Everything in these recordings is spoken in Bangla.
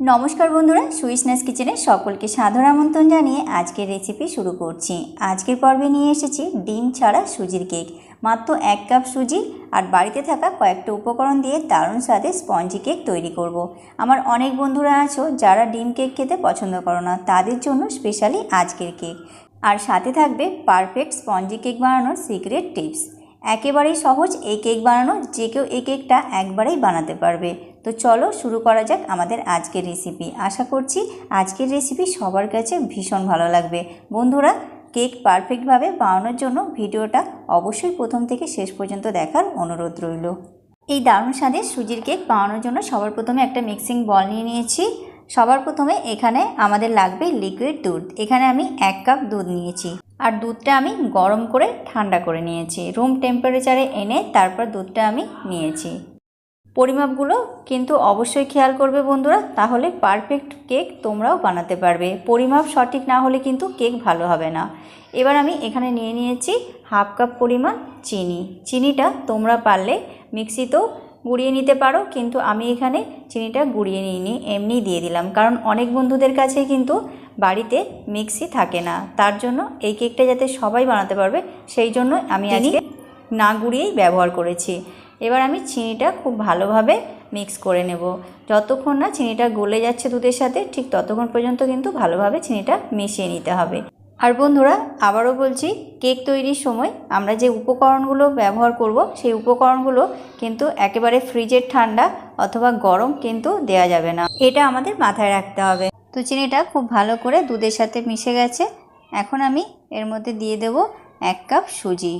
নমস্কার বন্ধুরা, সুইসনেস কিচেনে সকলকে সাদর আমন্ত্রণ জানিয়ে আজকের রেসিপি শুরু করছি। আজকের পর্বে নিয়ে এসেছি ডিম ছাড়া সুজির কেক মাত্র এক কাপ সুজি আর বাড়িতে থাকা কয়েকটা উপকরণ দিয়ে দারুণ স্বাদে স্পঞ্জি কেক তৈরি করব। আমার অনেক বন্ধুরা আছো যারা ডিম কেক খেতে পছন্দ করো না, তাদের জন্য স্পেশালি আজকের কেক আর সাথে থাকবে পারফেক্ট স্পঞ্জি কেক বানানোর সিক্রেট টিপস একেবারেই সহজ এই কেক বানানো, যে কেউ এই কেকটা একবারেই বানাতে পারবে। তো চলো শুরু করা যাক আমাদের আজকের রেসিপি আশা করছি আজকের রেসিপি সবার কাছে ভীষণ ভালো লাগবে। বন্ধুরা কেক পারফেক্টভাবে বানানোর জন্য ভিডিওটা অবশ্যই প্রথম থেকে শেষ পর্যন্ত দেখার অনুরোধ রইল। এই দারুণ স্বাদে সুজির কেক বানানোর জন্য সবার প্রথমে একটা মিক্সিং বল নিয়ে নিয়েছি। সবার প্রথমে এখানে আমাদের লাগবে লিকুইড দুধ। এখানে আমি এক কাপ দুধ নিয়েছি। আর দুধটা আমি গরম করে ঠান্ডা করে নিয়েছি। রুম টেম্পারেচারে এনে তারপর দুধটা আমি নিয়েছি। পরিমাপগুলো কিন্তু অবশ্যই খেয়াল করবে বন্ধুরা তাহলে পারফেক্ট কেক তোমরাও বানাতে পারবে। পরিমাপ সঠিক না হলে কিন্তু কেক ভালো হবে না। এবার আমি এখানে নিয়ে নিয়েছি হাফ কাপ পরিমাণ চিনি। চিনিটা তোমরা পারলে মিক্সিতেও গুঁড়িয়ে নিতে পারো কিন্তু আমি এখানে চিনিটা গুঁড়িয়ে নিইনি এমনি দিয়ে দিলাম। কারণ অনেক বন্ধুদের কাছে কিন্তু বাড়িতে মিক্সি থাকে না তার জন্য এই কেকটা যাতে সবাই বানাতে পারবে সেই জন্য আমি আজকে না গুঁড়িয়েই ব্যবহার করেছি। এবার আমি চিনিটা খুব ভালোভাবে মিক্স করে নেব। যতক্ষণ না চিনিটা গলে যাচ্ছে দুধের সাথে, ঠিক ততক্ষণ পর্যন্ত কিন্তু ভালোভাবে চিনিটা মিশিয়ে নিতে হবে। আর বন্ধুরা, আবারও বলছি, কেক তৈরির সময় আমরা যে উপকরণগুলো ব্যবহার করব, সেই উপকরণগুলো কিন্তু একেবারে ফ্রিজের ঠান্ডা অথবা গরম কিন্তু দেয়া যাবে না। এটা আমাদের মাথায় রাখতে হবে। তো চিনিটা খুব ভালো করে দুধের সাথে মিশে গেছে। এখন আমি এর মধ্যে দিয়ে দেব এক কাপ সুজি।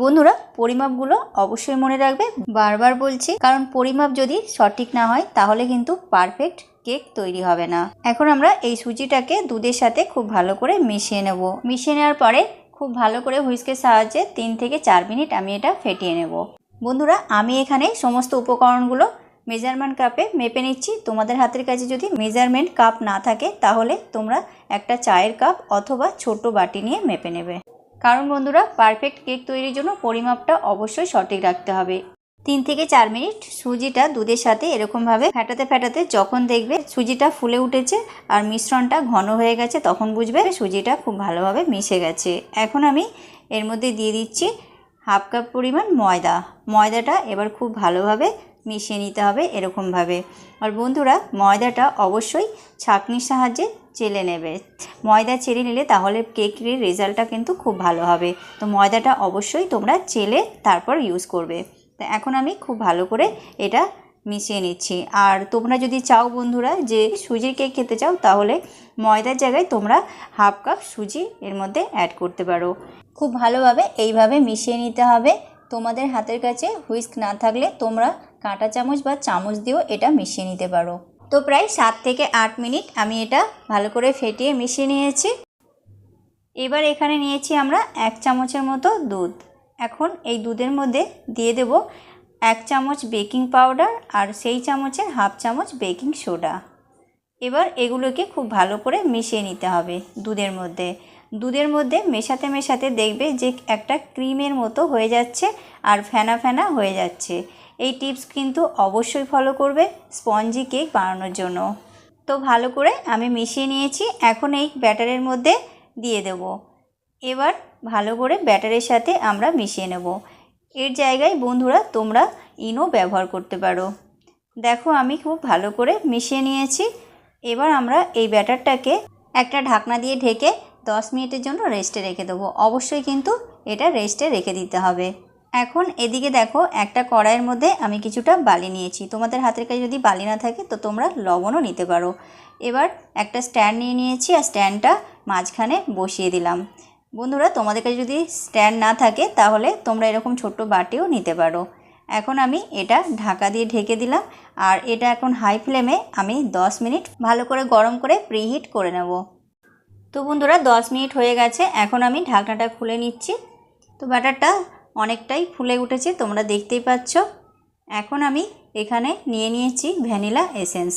বন্ধুরা, পরিমাপগুলো অবশ্যই মনে রাখবে। বারবার বলছি, কারণ পরিমাপ যদি সঠিক না হয়, তাহলে কিন্তু পারফেক্ট কেক তৈরি হবে না। এখন আমরা এই সুজিটাকে দুধের সাথে খুব ভালো করে মিশিয়ে নেব। মিশিয়ে নেওয়ার পরে খুব ভালো করে হুইস্কের সাহায্যে তিন থেকে চার মিনিট আমি এটা ফেটিয়ে নেব। বন্ধুরা, আমি এখানে সমস্ত উপকরণগুলো মেজারমেন্ট কাপে মেপে নিচ্ছি। তোমাদের হাতের কাছে যদি মেজারমেন্ট কাপ না থাকে, তাহলে তোমরা একটা চায়ের কাপ অথবা ছোট বাটি নিয়ে মেপে নেবে। কারণ বন্ধুরা পারফেক্ট কেক তৈরির জন্য পরিমাপটা অবশ্যই সঠিক রাখতে হবে। তিন থেকে চার মিনিট সুজিটা দুধের সাথে এরকমভাবে ফেটাতে ফেটাতে যখন দেখবে সুজিটা ফুলে উঠেছে আর মিশ্রণটা ঘন হয়ে গেছে, তখন বুঝবে সুজিটা খুব ভালোভাবে মিশে গেছে। এখন আমি এর মধ্যে দিয়ে দিচ্ছি হাফ কাপ পরিমাণ ময়দা। ময়দাটা এবার খুব ভালোভাবে মিশিয়ে নিতে হবে এরকমভাবে। আর বন্ধুরা, ময়দাটা অবশ্যই ছাঁকনির সাহায্যে চেলে নেবে। ময়দা চেলে নিলে তাহলে কেকের রেজাল্টটা কিন্তু খুব ভালো হবে। তো ময়দাটা অবশ্যই তোমরা চেলে তারপর ইউজ করবে। তো এখন আমি খুব ভালো করে এটা মিশিয়ে নিচ্ছি। আর তোমরা যদি চাও বন্ধুরা যে সুজির কেক খেতে চাও, তাহলে ময়দার জায়গায় তোমরা হাফ কাপ সুজি এর মধ্যে অ্যাড করতে পারো। খুব ভালোভাবে এইভাবে মিশিয়ে নিতে হবে। তোমাদের হাতের কাছে হুইস্ক না থাকলে তোমরা কাঁটা চামচ বা চামচ দিয়েও এটা মিশিয়ে নিতে পারো। তো প্রায় সাত থেকে আট মিনিট আমি এটা ভালো করে ফেটিয়ে মিশিয়ে নিয়েছি। এবার এখানে নিয়েছি আমরা এক চামচের মতো দুধ। এখন এই দুধের মধ্যে দিয়ে দেব এক চামচ বেকিং পাউডার আর সেই চামচের হাফ চামচ বেকিং সোডা। এবার এগুলোকে খুব ভালো করে মিশিয়ে নিতে হবে দুধের মধ্যে। দুধের মধ্যে মেশাতে মেশাতে দেখবে যে একটা ক্রিমের মতো হয়ে যাচ্ছে আর ফেনা ফেনা হয়ে যাচ্ছে। এই টিপস কিন্তু অবশ্যই ফলো করবে স্পঞ্জি কেক বানানোর জন্য। তো ভালো করে আমি মিশিয়ে নিয়েছি, এখন এই ব্যাটারের মধ্যে দিয়ে দেব। এবার ভালো করে ব্যাটারের সাথে আমরা মিশিয়ে নেব। এর জায়গায় বন্ধুরা তোমরা ইনো ব্যবহার করতে পারো। দেখো আমি খুব ভালো করে মিশিয়ে নিয়েছি। এবার আমরা এই ব্যাটারটাকে একটা ঢাকনা দিয়ে ঢেকে দশ মিনিটের জন্য রেস্টে রেখে দেবো। অবশ্যই কিন্তু এটা রেস্টে রেখে দিতে হবে। এখন এদিকে দেখো, একটা কড়াইয়ের মধ্যে আমি কিছুটা বালি নিয়েছি। তোমাদের হাতের কাছে যদি বালি না থাকে, তো তোমরা লবণও নিতে পারো। এবার একটা স্ট্যান্ড নিয়ে নিয়েছি আর স্ট্যান্ডটা মাঝখানে বসিয়ে দিলাম। বন্ধুরা, তোমাদের কাছে যদি স্ট্যান্ড না থাকে, তাহলে তোমরা এরকম ছোট্ট বাটিও নিতে পারো। এখন আমি এটা ঢাকা দিয়ে ঢেকে দিলাম আর এটা এখন হাই ফ্লেমে আমি 10 মিনিট ভালো করে গরম করে প্রিহিট করে নেব। তো বন্ধুরা 10 মিনিট হয়ে গেছে। এখন আমি ঢাকনাটা খুলে নিচ্ছি। তো ব্যাটারটা অনেকটাই ফুলে উঠেছে, তোমরা দেখতেই পাচ্ছ। এখন আমি এখানে নিয়ে নিয়েছি ভ্যানিলা এসেন্স।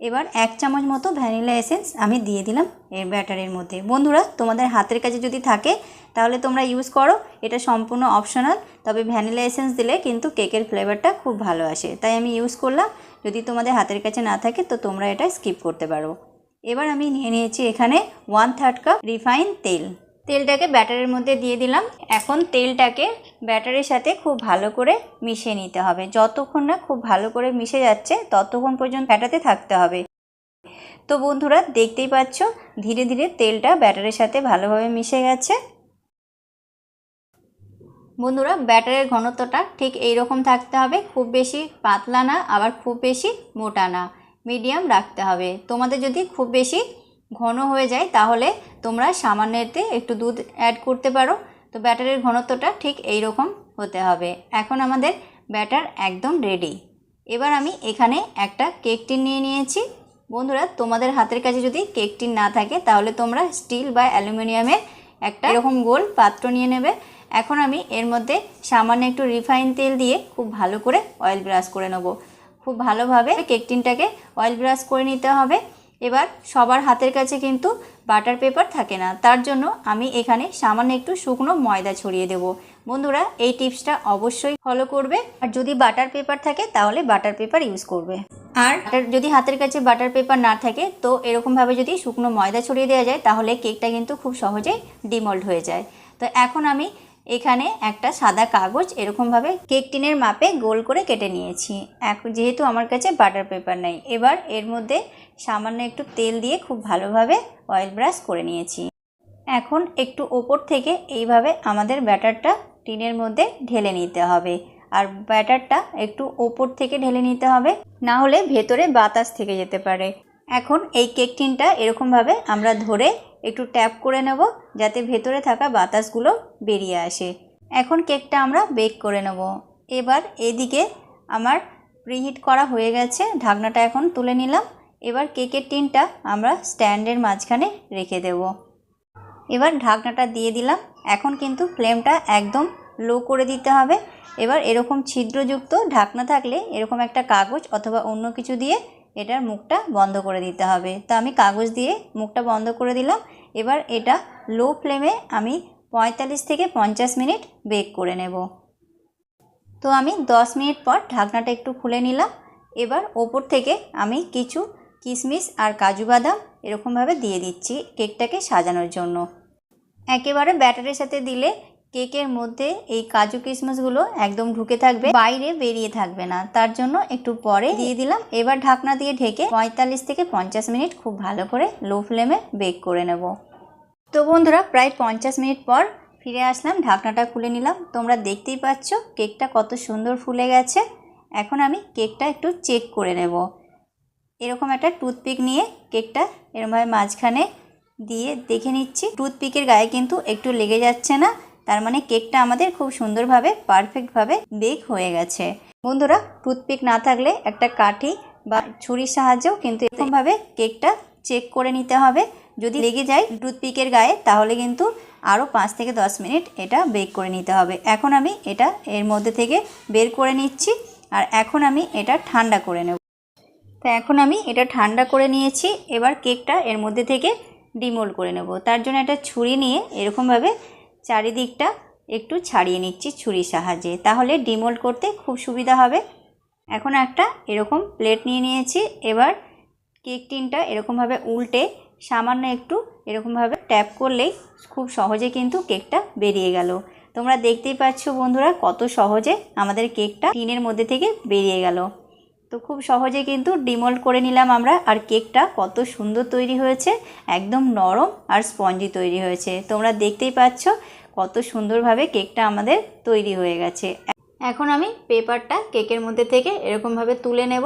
এবার এক চামচ মতো ভ্যানিলা এসেন্স আমি দিয়ে দিলাম এর ব্যাটারের মধ্যে। বন্ধুরা, তোমাদের হাতের কাছে যদি থাকে, তাহলে তোমরা ইউজ করো। এটা সম্পূর্ণ অপশনাল তবে ভ্যানিলা এসেন্স দিলে কিন্তু কেকের ফ্লেভারটা খুব ভালো আসে। তাই আমি ইউজ করলাম। যদি তোমাদের হাতের কাছে না থাকে, তো তোমরা এটা স্কিপ করতে পারো। এবার আমি নিয়ে নিয়েছি এখানে ওয়ান থার্ড কাপ রিফাইন তেল। তেলটাকে ব্যাটারের মধ্যে দিয়ে দিলাম। এখন তেলটাকে ব্যাটারের সাথে খুব ভালো করে মিশিয়ে নিতে হবে। যতক্ষণ না খুব ভালো করে মিশে যাচ্ছে, ততক্ষণ পর্যন্ত ব্যাটাতে থাকতে হবে। তো বন্ধুরা, দেখতেই পাচ্ছ, ধীরে ধীরে তেলটা ব্যাটারের সাথে ভালোভাবে মিশে গেছে। বন্ধুরা, ব্যাটারের ঘনত্বটা ঠিক এই রকম থাকতে হবে। খুব বেশি পাতলা না, আবার খুব বেশি মোটা না। মিডিয়াম রাখতে হবে। তোমাদের যদি খুব বেশি ঘন হয়ে যায়, তাহলে তোমরা সামান্য এতে একটু দুধ অ্যাড করতে পারো। তো ব্যাটারের ঘনত্বটা ঠিক এই রকম হতে হবে। এখন আমাদের ব্যাটার একদম রেডি এবার আমি এখানে একটা কেক টিন নিয়ে নিয়েছি। বন্ধুরা, তোমাদের হাতের কাছে যদি কেক টিন না থাকে, তাহলে তোমরা স্টিল বা অ্যালুমিনিয়ামের একটা এরকম গোল পাত্র নিয়ে নেবে। এখন আমি এর মধ্যে সামান্য একটু রিফাইন তেল দিয়ে খুব ভালো করে অয়েল ব্রাশ করে নেব। খুব ভালোভাবে কেক টিনটাকে অয়েল ব্রাশ করে নিতে হবে। এবার সবার হাতের কাছে কিন্তু বাটার পেপার থাকে না। তার জন্য আমি এখানে সামান্য একটু শুকনো ময়দা ছড়িয়ে দেব। বন্ধুরা, এই টিপসটা অবশ্যই ফলো করবে। আর যদি বাটার পেপার থাকে, তাহলে বাটার পেপার ইউজ করবে। আর যদি হাতের কাছে বাটার পেপার না থাকে, তো এরকমভাবে যদি শুকনো ময়দা ছড়িয়ে দেওয়া যায়, তাহলে কেকটা কিন্তু খুব সহজেই ডিমল্ট হয়ে যায়। তো এখন আমি এখানে একটা সাদা কাগজ এরকমভাবে কেক টিনের মাপে গোল করে কেটে নিয়েছি। এখন যেহেতু আমার কাছে বাটার পেপার নেই, এবার এর মধ্যে সামান্য একটু তেল দিয়ে খুব ভালোভাবে অয়েল ব্রাশ করে নিয়েছি। এখন একটু ওপর থেকে এইভাবে আমাদের ব্যাটারটা টিনের মধ্যে ঢেলে নিতে হবে। আর ব্যাটারটা একটু ওপর থেকে ঢেলে নিতে হবে, না হলে ভেতরে বাতাস থেকে যেতে পারে। এখন এই কেক টিনটা এরকমভাবে আমরা ধরে একটু ট্যাপ করে নেব যাতে ভেতরে থাকা বাতাসগুলো বেরিয়ে আসে। এখন কেকটা আমরা বেক করে নেব। এবার এদিকে আমার প্রিহিট করা হয়ে গেছে, ঢাকনাটা এখন তুলে নিলাম। এবার কেকের টিনটা আমরা স্ট্যান্ডের মাঝখানে রেখে দেব। এবার ঢাকনাটা দিয়ে দিলাম। এখন কিন্তু ফ্লেমটা একদম লো করে দিতে হবে। এবার এরকম ছিদ্রযুক্ত ঢাকনা থাকলে এরকম একটা কাগজ অথবা অন্য কিছু দিয়ে এটার মুখটা বন্ধ করে দিতে হবে। তো আমি কাগজ দিয়ে মুখটা বন্ধ করে দিলাম। এবার এটা লো ফ্লেমে আমি পঁয়তাল্লিশ থেকে পঞ্চাশ মিনিট বেক করে নেব। তো আমি দশ মিনিট পর ঢাকনাটা একটু খুলে নিলাম। এবার ওপর থেকে আমি কিছু কিশমিশ আর কাজু বাদাম এরকমভাবে দিয়ে দিচ্ছি কেকটাকে সাজানোর জন্য। একেবারে ব্যাটারের সাথে দিলে কেকের মধ্যে এই কাজু কিশমিশগুলো একদম ঢুকে থাকবে, বাইরে বেরিয়ে থাকবে না। তার জন্য একটু পরে দিয়ে দিলাম। এবার ঢাকনা দিয়ে ঢেকে পঁয়তাল্লিশ থেকে পঞ্চাশ মিনিট খুব ভালো করে লো ফ্লেমে বেক করে নেব। তো বন্ধুরা, প্রায় পঞ্চাশ মিনিট পর ফিরে আসলাম, ঢাকনাটা খুলে নিলাম। তোমরা দেখতেই পাচ্ছ কেকটা কত সুন্দর ফুলে গেছে। এখন আমি কেকটা একটু চেক করে নেব। এরকম একটা টুথপিক নিয়ে কেকটা এরকমভাবে মাঝখানে দিয়ে দেখে নিচ্ছি। টুথপিকের গায়ে কিন্তু একটু লেগে যাচ্ছে না। তার মানে কেকটা আমাদের খুব সুন্দরভাবে পারফেক্টভাবে বেক হয়ে গেছে। বন্ধুরা টুথপিক না থাকলে একটা কাঠি বা ছুরির সাহায্যেও কিন্তু এরকমভাবে কেকটা চেক করে নিতে হবে। যদি লেগে যায় টুথপিকের গায়ে, তাহলে কিন্তু আরও পাঁচ থেকে দশ মিনিট এটা বেক করে নিতে হবে। এখন আমি এটা এর মধ্যে থেকে বের করে নিচ্ছি আর এখন আমি এটা ঠান্ডা করে নেব। তো এখন আমি এটা ঠান্ডা করে নিয়েছি, এবার কেকটা এর মধ্যে থেকে ডিমোল করে নেব। তার জন্য একটা ছুরি নিয়ে এরকমভাবে চারিদিকটা একটু ছাড়িয়ে নিচ্ছি ছুরির সাহায্যে। তাহলে ডিমোল্ড করতে খুব সুবিধা হবে। এখন একটা এরকম প্লেট নিয়ে নিয়েছি। এবার কেক টিনটা এরকমভাবে উল্টে সামান্য একটু এরকমভাবে ট্যাপ করলেই খুব সহজে কিন্তু কেকটা বেরিয়ে গেল। তোমরা দেখতেই পাচ্ছ বন্ধুরা কত সহজে আমাদের কেকটা টিনের মধ্যে থেকে বেরিয়ে গেল। তো খুব সহজে কিন্তু ডিমোল্ড করে নিলাম আমরা। আর কেকটা কত সুন্দর তৈরি হয়েছে। একদম নরম আর স্পঞ্জি তৈরি হয়েছে। তোমরা দেখতেই পাচ্ছ কত সুন্দরভাবে কেকটা আমাদের তৈরি হয়ে গেছে। এখন আমি পেপারটা কেকের মধ্যে থেকে এরকমভাবে তুলে নেব।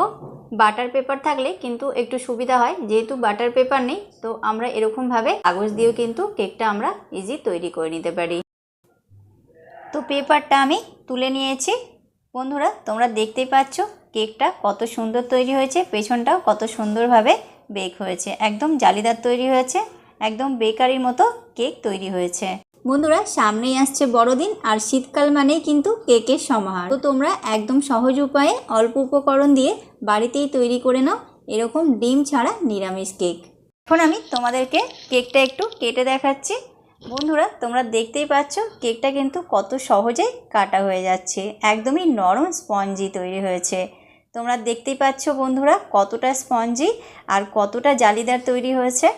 বাটার পেপার থাকলে কিন্তু একটু সুবিধা হয়। যেহেতু বাটার পেপার নেই, তো আমরা এরকমভাবে কাগজ দিয়েও কিন্তু কেকটা আমরা ইজি তৈরি করে নিতে পারি। তো পেপারটা আমি তুলে নিয়েছি। বন্ধুরা, তোমরা দেখতেই পাচ্ছ কেকটা কত সুন্দর তৈরি হয়েছে, পেছনটাও কত সুন্দরভাবে বেক হয়েছে। একদম জালিদার তৈরি হয়েছে, একদম বেকারির মতো কেক তৈরি হয়েছে। বন্ধুরা, সামনেই আসছে বড়দিন, আর শীতকাল মানেই কিন্তু কেকের সমাহার। তো তোমরা একদম সহজ উপায়ে অল্প উপকরণ দিয়ে বাড়িতেই তৈরি করে নাও এরকম ডিম ছাড়া নিরামিষ কেক। এখন আমি তোমাদেরকে কেকটা একটু কেটে দেখাচ্ছি। বন্ধুরা, তোমরা দেখতেই পাচ্ছ, কেকটা কিন্তু কত সহজে কাটা হয়ে যাচ্ছে। একদমই নরম স্পঞ্জি তৈরি হয়েছে। তোমরা দেখতেই পাচ্ছ বন্ধুরা, কতটা স্পঞ্জি আর কতটা জালিদার তৈরি হয়েছে।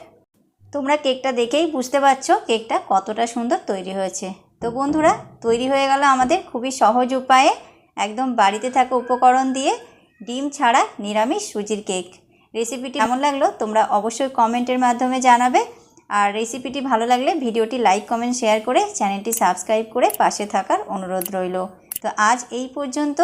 তোমরা কেকটা দেখেই বুঝতে পারছ কেকটা কতটা সুন্দর তৈরি হয়েছে। তো বন্ধুরা, তৈরি হয়ে গেল আমাদের খুবই সহজ উপায়ে। একদম বাড়িতে থাকা উপকরণ দিয়ে ডিম ছাড়া নিরামিষ সুজির কেক। রেসিপিটি কেমন লাগল তোমরা অবশ্যই কমেন্টের মাধ্যমে জানাবে। আর রেসিপিটি ভালো লাগলে ভিডিওটি লাইক কমেন্ট শেয়ার করে চ্যানেলটি সাবস্ক্রাইব করে পাশে থাকার অনুরোধ রইল। তো আজ এই পর্যন্ত,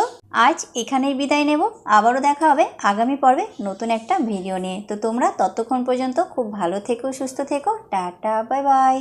আজ এখানেই বিদায় নেব। আবারও দেখা হবে আগামী পর্বে নতুন একটা ভিডিও নিয়ে। তো তোমরা ততক্ষণ পর্যন্ত খুব ভালো থেকো, সুস্থ থেকো। Tata bye bye